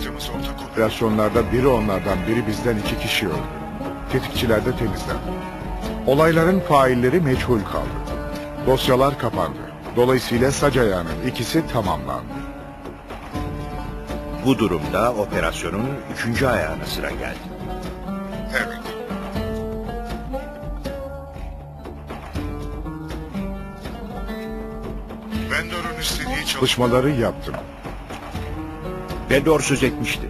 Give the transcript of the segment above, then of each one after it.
yaptığımız ortak operasyonlarda biri onlardan biri bizden iki kişi öldü. Tetikçiler de temizlendi. Olayların failleri meçhul kaldı. Dosyalar kapandı. Dolayısıyla sac ayağının ikisi tamamlandı. Bu durumda operasyonun üçüncü ayağına sıra geldi. Evet. Vendor'un istediği çalışmaları yaptım. Vendor söz etmişti.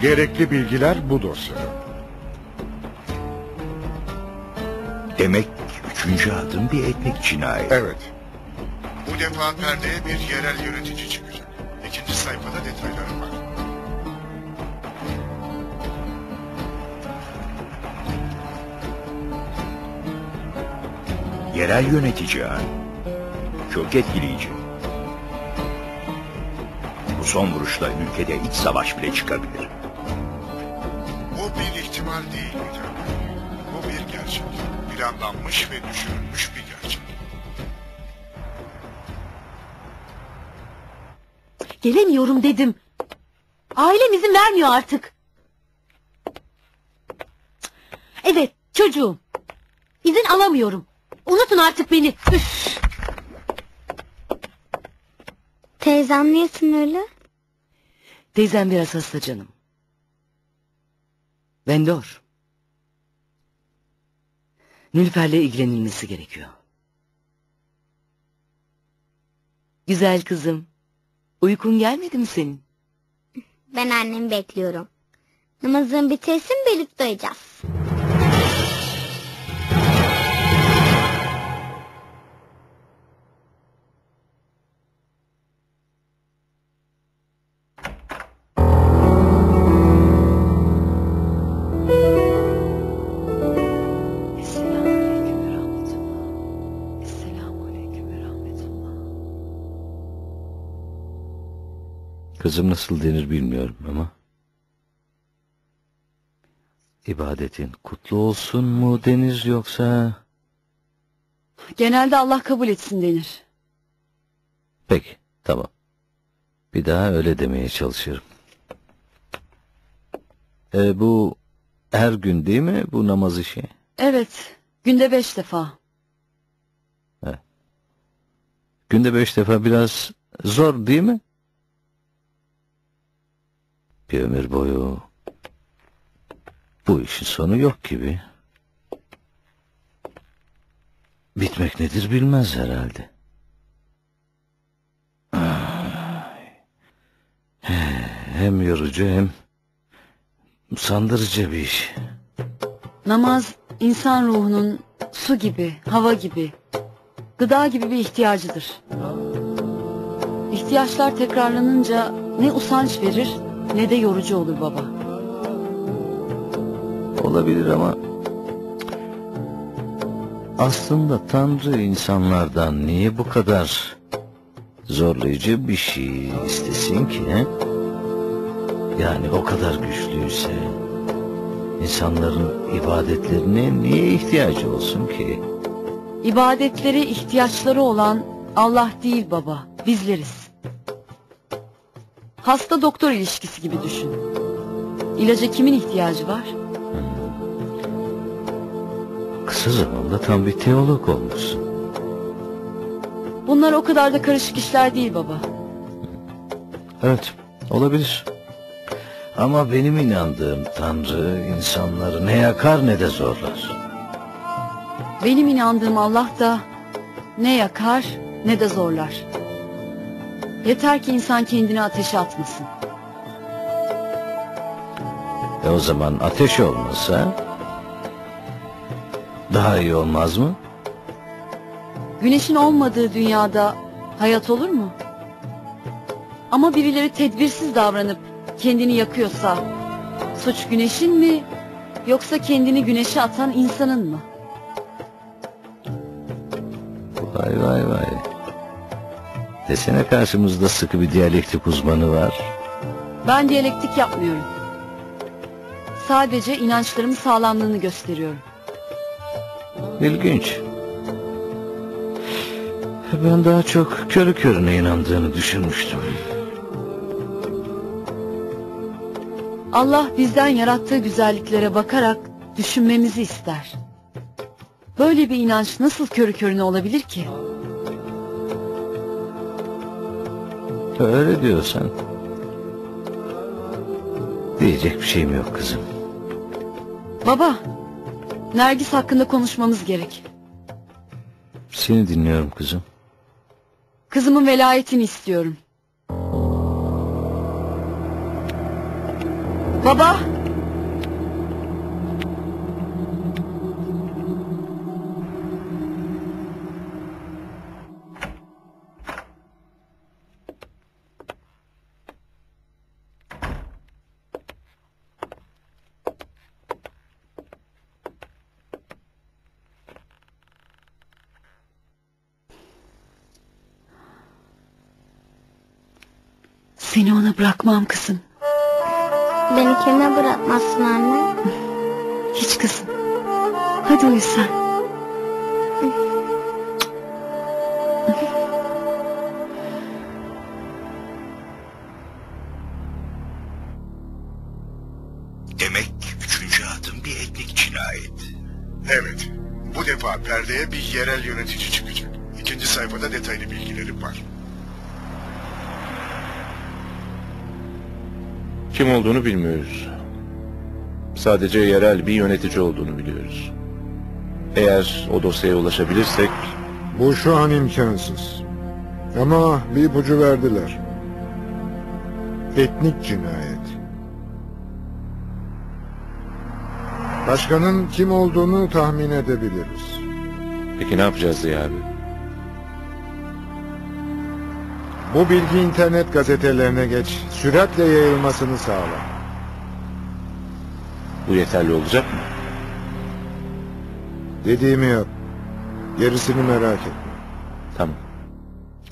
Gerekli bilgiler bu dosyada. Demek üçüncü adım bir etnik cinayeti. Evet. Bu defa perdeye bir yerel yönetici çıkacak. İkinci sayfada detayları var. Yerel yönetici ha. Çok etkileyici. Bu son vuruşla ülkede iç savaş bile çıkabilir. Bu bir ihtimal değil Bey. Bu bir gerçek. Planlanmış ve düşünülmüş bir gerçek. Gelemiyorum dedim. Ailem izin vermiyor artık. Evet çocuğum. İzin alamıyorum. Unutun artık beni. Üf. Teyzem niyesin öyle? Teyzem biraz hasta canım. Vendor. Nilüfer'le ilgilenilmesi gerekiyor. Güzel kızım. Uykun gelmedi mi senin? Ben annemi bekliyorum. Namazın bitirsin birlikte uyuyacağız. Kızım nasıl denir bilmiyorum ama. İbadetin kutlu olsun mu denir yoksa... Genelde Allah kabul etsin denir. Peki, tamam. Bir daha öyle demeye çalışırım. E, bu her gün değil mi bu namaz işi? Evet, günde beş defa. Günde beş defa biraz zor değil mi? Bir ömür boyu bu işin sonu yok gibi. Bitmek nedir bilmez herhalde. Hem yorucu hem sandırıcı bir iş. Namaz insan ruhunun su gibi, hava gibi, gıda gibi bir ihtiyacıdır. İhtiyaçlar tekrarlanınca ne usanç verir ne de yorucu olur baba. Olabilir ama aslında Tanrı insanlardan niye bu kadar zorlayıcı bir şey istesin ki? He? Yani o kadar güçlüyse insanların ibadetlerine niye ihtiyacı olsun ki? İbadetleri ihtiyaçları olan Allah değil baba, bizleriz. Hasta doktor ilişkisi gibi düşün. İlaca kimin ihtiyacı var? Kısa zamanda tam bir teolog olmuşsun. Bunlar o kadar da karışık işler değil baba. Evet, olabilir. Ama benim inandığım Tanrı insanları ne yakar ne de zorlar. Benim inandığım Allah da ne yakar ne de zorlar. Yeter ki insan kendini ateşe atmasın. E o zaman ateş olmasa daha iyi olmaz mı? Güneşin olmadığı dünyada hayat olur mu? Ama birileri tedbirsiz davranıp kendini yakıyorsa suç güneşin mi yoksa kendini güneşe atan insanın mı? Vay vay vay. Desene karşımızda sıkı bir diyalektik uzmanı var. Ben diyalektik yapmıyorum. Sadece inançlarımın sağlamlığını gösteriyorum. İlginç. Ben daha çok körü körüne inandığını düşünmüştüm. Allah bizden yarattığı güzelliklere bakarak düşünmemizi ister. Böyle bir inanç nasıl körü körüne olabilir ki? Öyle diyorsan. Diyecek bir şeyim yok kızım. Baba, Nergis hakkında konuşmamız gerek. Seni dinliyorum kızım. Kızımın velayetini istiyorum. Baba! Seni ona bırakmam kızım. Beni kime bırakmazsın anne? Hiç kızım. Hadi uyu sen. Demek üçüncü adım bir etnik cinayet. Evet. Bu defa perdeye bir yerel yönetici çıkacak. İkinci sayfada detaylı bilgilerim var. Kim olduğunu bilmiyoruz. Sadece yerel bir yönetici olduğunu biliyoruz. Eğer o dosyaya ulaşabilirsek Bu şu an imkansız. Ama bir ipucu verdiler. Etnik cinayet. Başkanın kim olduğunu tahmin edebiliriz. peki ne yapacağız Ziya abi? Bu bilgi internet gazetelerine geç, süratle yayılmasını sağla. Bu yeterli olacak mı? Dediğimi yap. Gerisini merak etme. Tamam.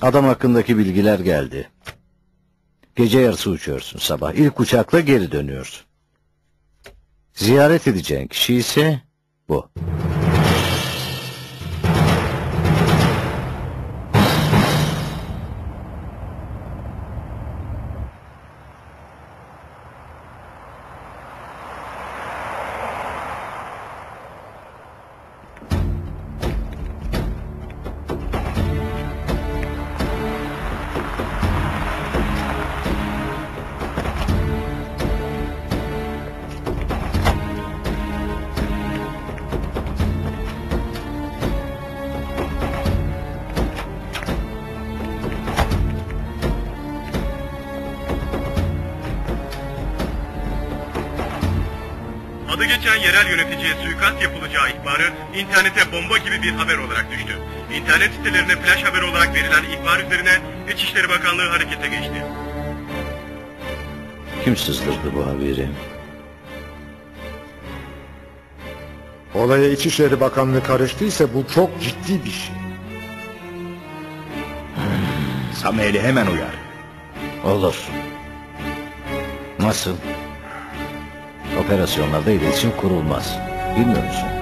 Adam hakkındaki bilgiler geldi. Gece yarısı uçuyorsun sabah. İlk uçakla geri dönüyorsun. Ziyaret edeceğin kişi ise bu. Geçen yerel yöneticiye suikast yapılacağı ihbarı internete bomba gibi bir haber olarak düştü. İnternet sitelerine flash haber olarak verilen ihbar üzerine İçişleri Bakanlığı harekete geçti. Kim sızdırdı bu haberi? Olaya İçişleri Bakanlığı karıştıysa bu çok ciddi bir şey. Samuel'i hemen uyar. Olur. Nasıl? Operasyonlarda iletişim kurulmaz. Bilmiyor musun?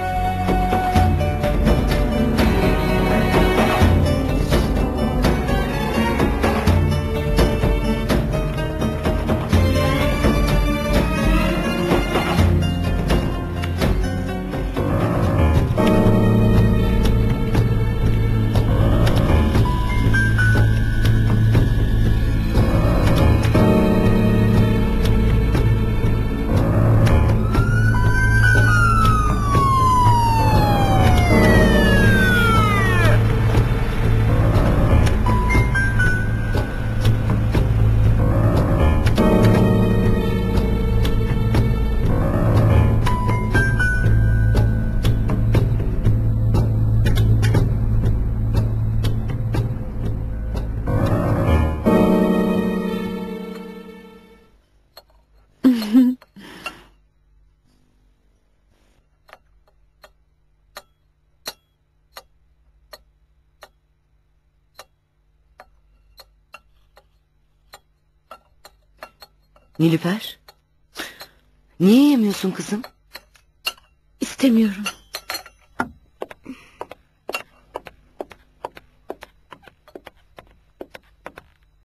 Nilüfer? Niye yemiyorsun kızım? İstemiyorum.